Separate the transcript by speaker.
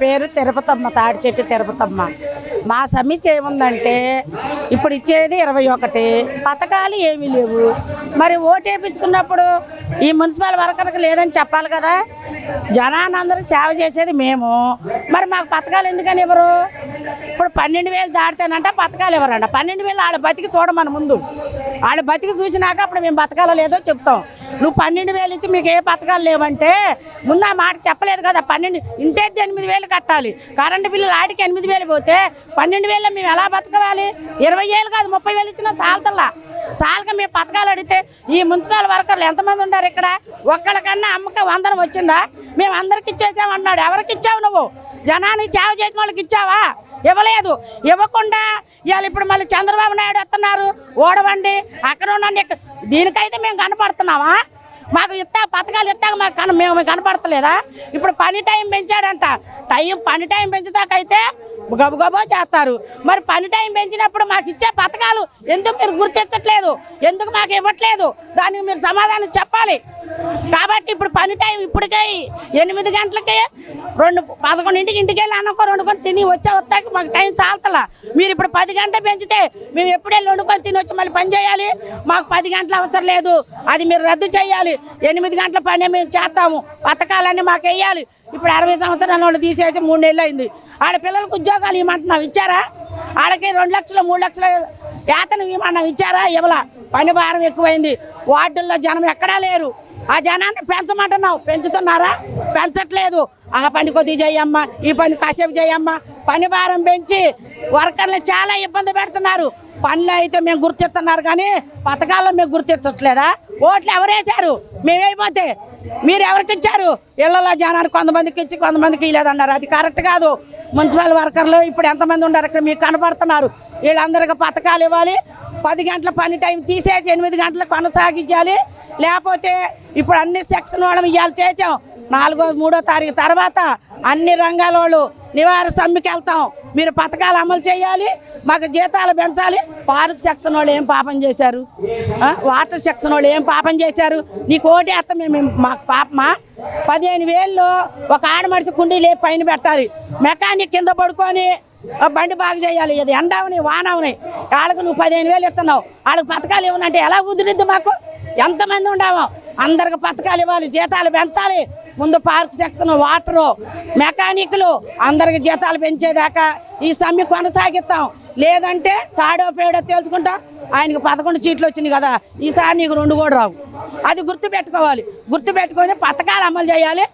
Speaker 1: పేరు తిరుపతమ్మ తాడి చెట్టు తిరుపతమ్మ. మా సమస్య ఏముందంటే ఇప్పుడు ఇచ్చేది ఇరవై ఒకటి పథకాలు ఏమీ లేవు. మరి ఓటు వేయించుకున్నప్పుడు ఈ మున్సిపల్ వర్కర్కి లేదని చెప్పాలి కదా? జనానందరూ సేవ చేసేది మేము. మరి మాకు పథకాలు ఎందుకని ఇవ్వరు? ఇప్పుడు పన్నెండు వేలు దాటితేనంట పథకాలు ఇవ్వరంట. పన్నెండు వేలు వాళ్ళ బతికి చూడమని ముందు. వాళ్ళు బతికి చూసినాక అప్పుడు మేము బతకాలో లేదో చెప్తాం. నువ్వు పన్నెండు వేలు ఇచ్చి మీకు ఏ పథకాలు లేవంటే ముందు ఆ మాట చెప్పలేదు కదా పన్నెండు ఇంటేది ఎనిమిది వేలు కట్టాలి. కరెంటు బిల్లు ఆడికి ఎనిమిది వేలు పోతే పన్నెండు వేలు మేము ఎలా బతకవాలి? ఇరవై ఏళ్ళు కాదు ముప్పై వేలు ఇచ్చినా చాలతల్లా. చాలక మేము పథకాలు అడిగితే ఈ మున్సిపల్ వర్కర్లు ఎంతమంది ఉన్నారు ఇక్కడ? ఒక్కళ్ళకన్నా అమ్మక వందనం వచ్చిందా? మేము అందరికి ఇచ్చేసామన్నాడు ఎవరికి ఇచ్చావు నువ్వు? జనానికి సేవ చేసిన వాళ్ళకి ఇచ్చావా? ఇవ్వలేదు. ఇవ్వకుండా ఇవాళ ఇప్పుడు మళ్ళీ చంద్రబాబు నాయుడు వస్తున్నారు. ఓడవండి. అక్కడ ఉండండి. దీనికైతే మేము కనపడుతున్నామా? మాకు ఇస్తా పథకాలు ఇస్తాక మాకు కన మేము కనపడతలేదా? ఇప్పుడు పని టైం పెంచాడంట. టైం పని టైం పెంచుతాకైతే గబగబో చేస్తారు. మరి పని టైం పెంచినప్పుడు మాకు ఇచ్చే పథకాలు ఎందుకు మీరు గుర్తించట్లేదు? ఎందుకు మాకు ఇవ్వట్లేదు? దానికి మీరు సమాధానం చెప్పాలి. కాబట్టి ఇప్పుడు పని టైం ఇప్పటికే ఎనిమిది గంటలకే రెండు పదకొండింటికి ఇంటికి వెళ్ళి అనుకో వండుకొని తిని వచ్చే వస్తాక మాకు టైం చాలతలా. మీరు ఇప్పుడు పది గంటలు పెంచితే మేము ఎప్పుడు వెళ్ళి వండుకొని తిని వచ్చి మళ్ళీ పని చేయాలి? మాకు పది గంటలు అవసరం లేదు. అది మీరు రద్దు చేయాలి. ఎనిమిది గంటల పని మేము చేస్తాము. పథకాలన్నీ మాకు వేయాలి. ఇప్పుడు అరవై సంవత్సరాల వాళ్ళు తీసేసి మూడు నెలలు అయింది. వాళ్ళ పిల్లలకు ఉద్యోగాలు ఇవ్వమంటున్నాం ఇచ్చారా? వాళ్ళకి రెండు లక్షలు మూడు లక్షల వేతనం ఇవ్వమన్నాం ఇచ్చారా? ఇవ్వలా. పని భారం ఎక్కువైంది. వార్డుల్లో జనం ఎక్కడా లేరు. ఆ జనాన్ని పెంచమంటున్నావు. పెంచుతున్నారా? పెంచట్లేదు. ఆ పని కొద్ది చేయమ్మా ఈ పని కాసేపు చేయమ్మా పని భారం పెంచి వర్కర్లు చాలా ఇబ్బంది పెడుతున్నారు. పనులు అయితే మేము గుర్తిస్తున్నారు కానీ పథకాల్లో మేము గుర్తించట్లేదా? ఓట్లు ఎవరేశారు? మేమైపోతే మీరు ఎవరికి ఇచ్చారు? ఇళ్ళలో జనానికి కొంతమందికి ఇచ్చి కొంతమందికి ఇవ్వలేదన్నారు అది కరెక్ట్ కాదు. మున్సిపల్ వర్కర్లు ఇప్పుడు ఎంతమంది ఉన్నారు ఇక్కడ మీకు కనపడుతున్నారు. వీళ్ళందరికీ పథకాలు ఇవ్వాలి. పది గంటల పని టైం తీసేసి ఎనిమిది గంటలకు కొనసాగించాలి. లేకపోతే ఇప్పుడు అన్ని సెక్షన్ వాళ్ళం ఇవాళ చేసాం. నాలుగో మూడో తారీఖు తర్వాత అన్ని రంగాల వాళ్ళు నివారణ సమ్మెకి వెళ్తాం. మీరు పథకాలు అమలు చేయాలి మాకు జీతాలు పెంచాలి. పార్క్ సెక్షన్ వాళ్ళు ఏం పాపం చేశారు? వాటర్ సెక్షన్ వాళ్ళు ఏం పాపం చేశారు? నీకు ఓటు వేస్తాం మేము మాకు పాపమా? పదిహేను వేళ్ళు ఒక ఆడమడిచి కుండీలు పైన పెట్టాలి. మెకానిక్ కింద పడుకొని బండి బాగా చేయాలి. ఇది ఎండవని వానవని. వాళ్ళకు నువ్వు పదిహేను వేలు ఇస్తున్నావు. వాళ్ళకి పథకాలు ఇవ్వనంటే ఎలా కుదిరిద్ది మాకు? ఎంతమంది ఉండమో? అందరికి పథకాలు ఇవ్వాలి జీతాలు పెంచాలి. ముందు పార్క్ సెక్షన్ వాటరు మెకానిక్లు అందరికి జీతాలు పెంచేదాకా ఈ సమ్మె కొనసాగిస్తాం. లేదంటే తాడో పేడో తేల్చుకుంటాం. ఆయనకు పదకొండు సీట్లు వచ్చినాయి కదా ఈసారి నీకు రెండు కూడా రావు. అది గుర్తు పెట్టుకోవాలి గుర్తు పెట్టుకొని పథకాలు అమలు చేయాలి.